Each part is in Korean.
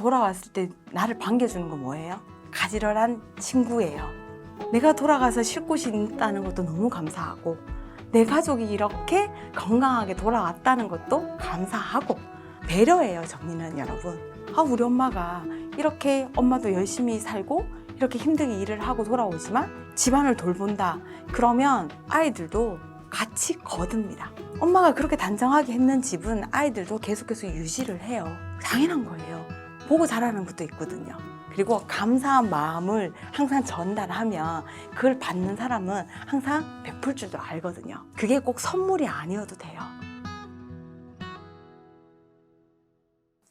돌아왔을 때 나를 반겨주는 건 뭐예요? 가지런한 친구예요. 내가 돌아가서 쉴 곳이 있다는 것도 너무 감사하고 내 가족이 이렇게 건강하게 돌아왔다는 것도 감사하고 배려예요 정리는 여러분. 아 우리 엄마가 이렇게 엄마도 열심히 살고 이렇게 힘들게 일을 하고 돌아오지만 집안을 돌본다. 그러면 아이들도 같이 거듭니다. 엄마가 그렇게 단정하게 했는 집은 아이들도 계속해서 유지를 해요. 당연한 거예요 보고 자라는 것도 있거든요 그리고 감사한 마음을 항상 전달하면 그걸 받는 사람은 항상 베풀 줄도 알거든요. 그게 꼭 선물이 아니어도 돼요.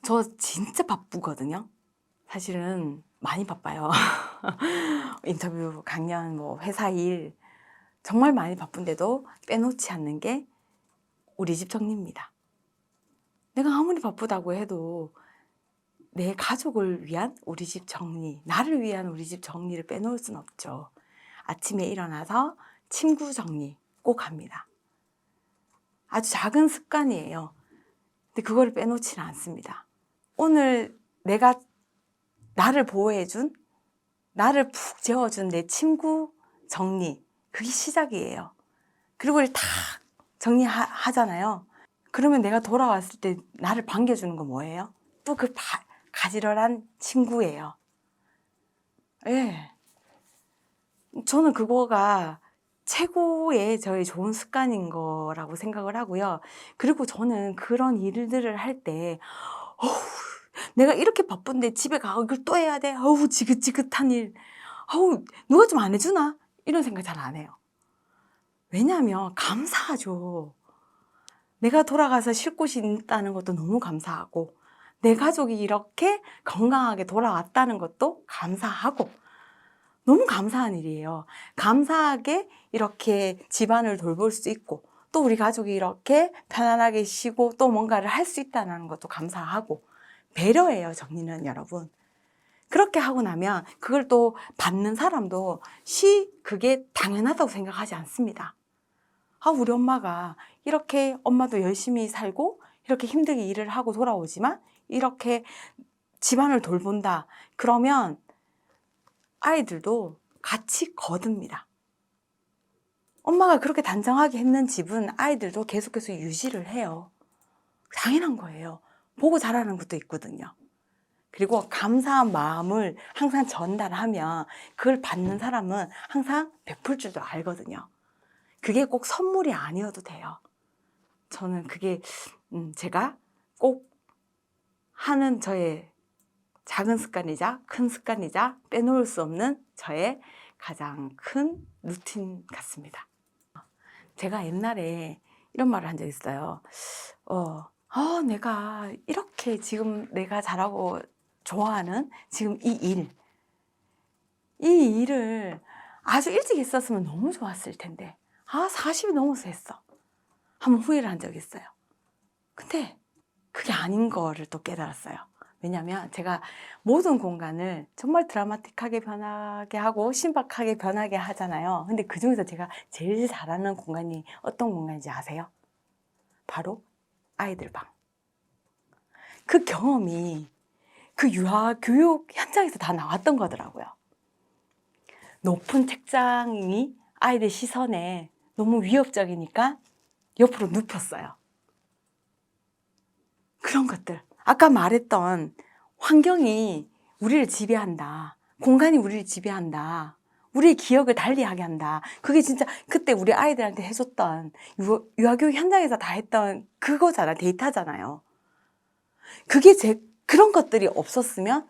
저 진짜 바쁘거든요. 사실은 많이 바빠요. 인터뷰, 강연, 뭐 회사 일 정말 많이 바쁜데도 빼놓지 않는 게 우리 집 정리입니다. 내가 아무리 바쁘다고 해도 내 가족을 위한 우리 집 정리, 나를 위한 우리 집 정리를 빼놓을 순 없죠. 아침에 일어나서 침구 정리 꼭 합니다. 아주 작은 습관이에요. 근데 그거를 빼놓지는 않습니다. 오늘 내가 나를 보호해준, 나를 푹 재워준 내 침구 정리, 그게 시작이에요. 그리고 다 정리하잖아요. 그러면 내가 돌아왔을 때 나를 반겨주는 건 뭐예요? 또 그 가지런한 친구예요. 예. 저는 그거가 최고의 저의 좋은 습관인 거라고 생각을 하고요. 그리고 저는 그런 일들을 할 때, 어우, 내가 이렇게 바쁜데 집에 가고 이걸 또 해야 돼? 어우, 지긋지긋한 일. 어우, 누가 좀 안 해주나? 이런 생각 잘 안 해요. 왜냐하면 감사하죠. 내가 돌아가서 쉴 곳이 있다는 것도 너무 감사하고, 내 가족이 이렇게 건강하게 돌아왔다는 것도 감사하고 너무 감사한 일이에요. 감사하게 이렇게 집안을 돌볼 수 있고 또 우리 가족이 이렇게 편안하게 쉬고 또 뭔가를 할 수 있다는 것도 감사하고 배려예요, 정리는 여러분. 그렇게 하고 나면 그걸 또 받는 사람도 시 그게 당연하다고 생각하지 않습니다. 아, 우리 엄마가 이렇게 엄마도 열심히 살고 이렇게 힘들게 일을 하고 돌아오지만 이렇게 집안을 돌본다. 그러면 아이들도 같이 거듭니다. 엄마가 그렇게 단정하게 했는 집은 아이들도 계속해서 유지를 해요. 당연한 거예요. 보고 자라는 것도 있거든요. 그리고 감사한 마음을 항상 전달하면 그걸 받는 사람은 항상 베풀 줄도 알거든요. 그게 꼭 선물이 아니어도 돼요. 저는 그게 음, 제가 꼭 하는 저의 작은 습관이자 큰 습관이자 빼놓을 수 없는 저의 가장 큰 루틴 같습니다. 제가 옛날에 이런 말을 한적 있어요. 어, 어, 내가 이렇게 지금 내가 잘하고 좋아하는 지금 이 일, 이 일을 아주 일찍 했었으면 너무 좋았을 텐데, 아, 40이 넘어서 했어. 한번 후회를 한 적이 있어요. 근데 그게 아닌 거를 또 깨달았어요. 왜냐면 제가 모든 공간을 정말 드라마틱하게 변하게 하고 신박하게 변하게 하잖아요. 근데 그 중에서 제가 제일 잘하는 공간이 어떤 공간인지 아세요? 바로 아이들 방. 그 경험이 그 유아 교육 현장에서 다 나왔던 거더라고요. 높은 책장이 아이들 시선에 너무 위협적이니까 옆으로 눕혔어요. 그런 것들. 아까 말했던 환경이 우리를 지배한다. 공간이 우리를 지배한다. 우리의 기억을 달리하게 한다. 그게 진짜 그때 우리 아이들한테 해줬던 유, 유아교육 현장에서 다 했던 그거잖아. 데이터잖아요. 그게 제, 그런 것들이 없었으면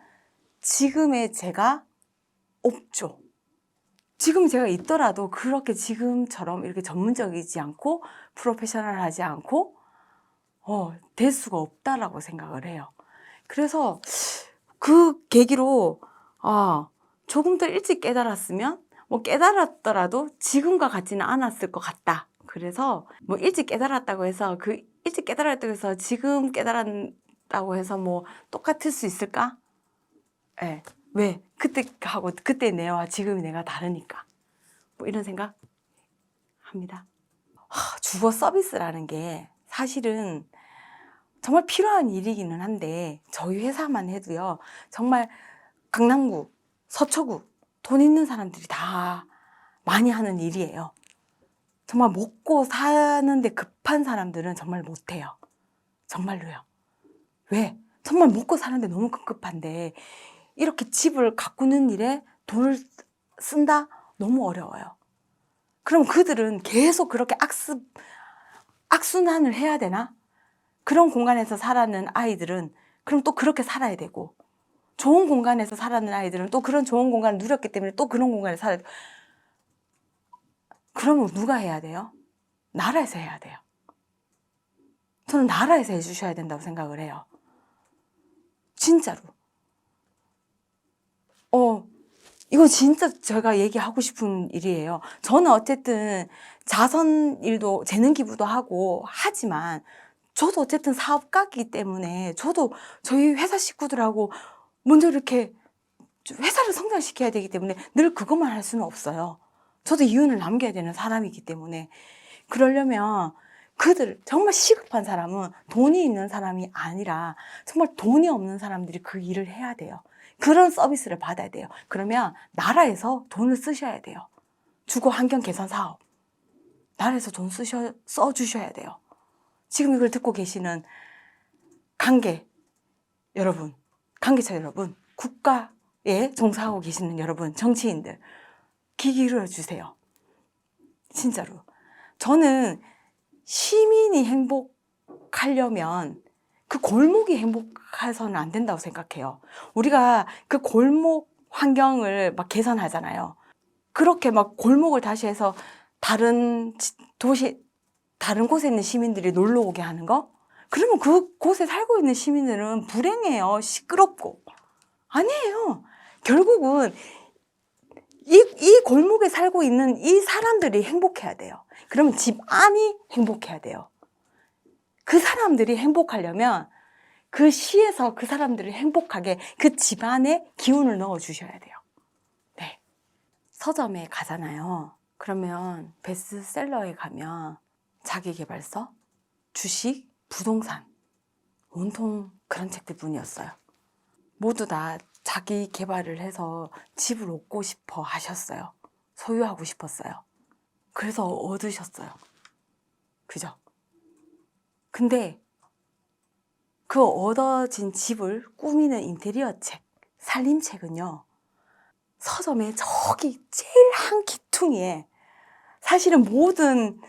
지금의 제가 없죠. 지금 제가 있더라도 그렇게 지금처럼 이렇게 전문적이지 않고 프로페셔널하지 않고 어, 될 수가 없다라고 생각을 해요. 그래서 그 계기로 아, 조금 더 일찍 깨달았으면 뭐 깨달았더라도 지금과 같지는 않았을 것 같다. 그래서 뭐 일찍 깨달았다고 해서 그 일찍 깨달았다고 해서 지금 깨달았다고 해서 뭐 똑같을 수 있을까? 예. 네. 왜? 그때 하고 그때 내와 지금의 내가 다르니까. 뭐 이런 생각 합니다. 하, 주거 서비스라는 게 사실은 정말 필요한 일이기는 한데 저희 회사만 해도요. 정말 강남구, 서초구 돈 있는 사람들이 다 많이 하는 일이에요. 정말 먹고 사는데 급한 사람들은 정말 못해요. 정말로요. 왜? 정말 먹고 사는데 너무 급급한데 이렇게 집을 가꾸는 일에 돈을 쓴다? 너무 어려워요. 그럼 그들은 계속 그렇게 악습, 악순환을 해야 되나? 그런 공간에서 살아는 아이들은 그럼 또 그렇게 살아야 되고 좋은 공간에서 살아는 아이들은 또 그런 좋은 공간을 누렸기 때문에 또 그런 공간에 살아야 되고 그러면 누가 해야 돼요? 나라에서 해야 돼요. 저는 나라에서 해주셔야 된다고 생각을 해요. 진짜로. 어, 이거 진짜 제가 얘기하고 싶은 일이에요. 저는 어쨌든 자선 일도 재능 기부도 하고 하지만 저도 어쨌든 사업가이기 때문에 저도 저희 회사 식구들하고 먼저 이렇게 회사를 성장시켜야 되기 때문에 늘 그것만 할 수는 없어요. 저도 이윤을 남겨야 되는 사람이기 때문에 그러려면 그들 정말 시급한 사람은 돈이 있는 사람이 아니라 정말 돈이 없는 사람들이 그 일을 해야 돼요. 그런 서비스를 받아야 돼요. 그러면 나라에서 돈을 쓰셔야 돼요. 주거 환경 개선 사업. 나라에서 돈 쓰셔, 써주셔야 돼요. 지금 이걸 듣고 계시는 관계 여러분, 관계자 여러분, 국가에 종사하고 계시는 여러분, 정치인들, 귀 기울여 주세요. 진짜로. 저는 시민이 행복하려면 그 골목이 행복해서는 안 된다고 생각해요. 우리가 그 골목 환경을 막 개선하잖아요. 그렇게 막 골목을 다시 해서 다른 지- 도시, 다른 곳에 있는 시민들이 놀러 오게 하는 거? 그러면 그 곳에 살고 있는 시민들은 불행해요. 시끄럽고. 아니에요. 결국은 이, 이 골목에 살고 있는 이 사람들이 행복해야 돼요. 그러면 집 안이 행복해야 돼요. 그 사람들이 행복하려면 그 시에서 그 사람들이 행복하게 그 집안에 기운을 넣어 주셔야 돼요. 네. 서점에 가잖아요. 그러면 베스트셀러에 가면 자기개발서, 주식, 부동산, 온통 그런 책들 뿐이었어요. 모두 다 자기 개발을 해서 집을 얻고 싶어 하셨어요. 소유하고 싶었어요. 그래서 얻으셨어요. 그죠? 근데 그 얻어진 집을 꾸미는 인테리어 책, 살림책은요, 서점에 저기 제일 한 기퉁이에 사실은 모든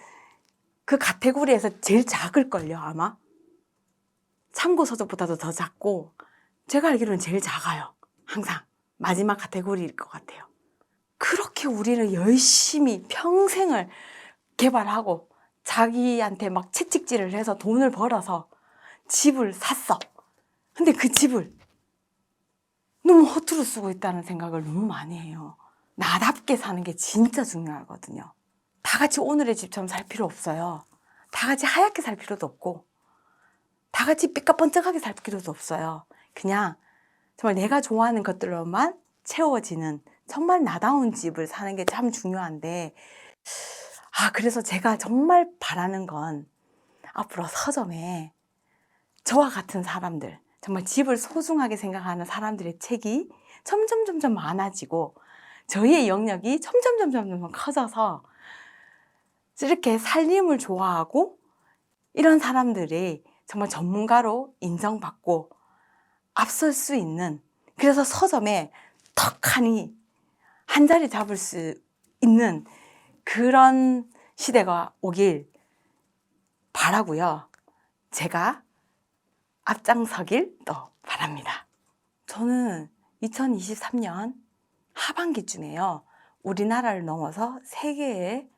그 카테고리에서 제일 작을걸요, 아마? 참고 서적보다도 더 작고, 제가 알기로는 제일 작아요. 항상. 마지막 카테고리일 것 같아요. 그렇게 우리는 열심히 평생을 개발하고 자기한테 막 채찍질을 해서 돈을 벌어서 집을 샀어. 근데 그 집을 너무 허투루 쓰고 있다는 생각을 너무 많이 해요. 나답게 사는 게 진짜 중요하거든요. 다 같이 오늘의 집처럼 살 필요 없어요. 다 같이 하얗게 살 필요도 없고, 다 같이 삐까번쩍하게 살 필요도 없어요. 그냥 정말 내가 좋아하는 것들로만 채워지는 정말 나다운 집을 사는 게 참 중요한데, 아, 그래서 제가 정말 바라는 건 앞으로 서점에 저와 같은 사람들, 정말 집을 소중하게 생각하는 사람들의 책이 점점 점점 많아지고 저희의 영역이 점점 점점 점점 커져서 이렇게 살림을 좋아하고 이런 사람들이 정말 전문가로 인정받고 앞설 수 있는 그래서 서점에 턱하니 한 자리 잡을 수 있는 그런 시대가 오길 바라고요. 제가 앞장서길 또 바랍니다. 저는 2023년 하반기쯤에요. 우리나라를 넘어서 세계의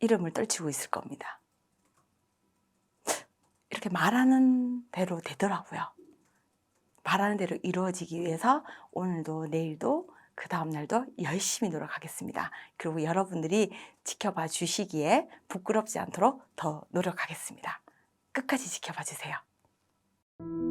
이름을 떨치고 있을 겁니다. 이렇게 말하는 대로 되더라고요. 말하는 대로 이루어지기 위해서 오늘도 내일도 그 다음날도 열심히 노력하겠습니다. 그리고 여러분들이 지켜봐 주시기에 부끄럽지 않도록 더 노력하겠습니다. 끝까지 지켜봐 주세요.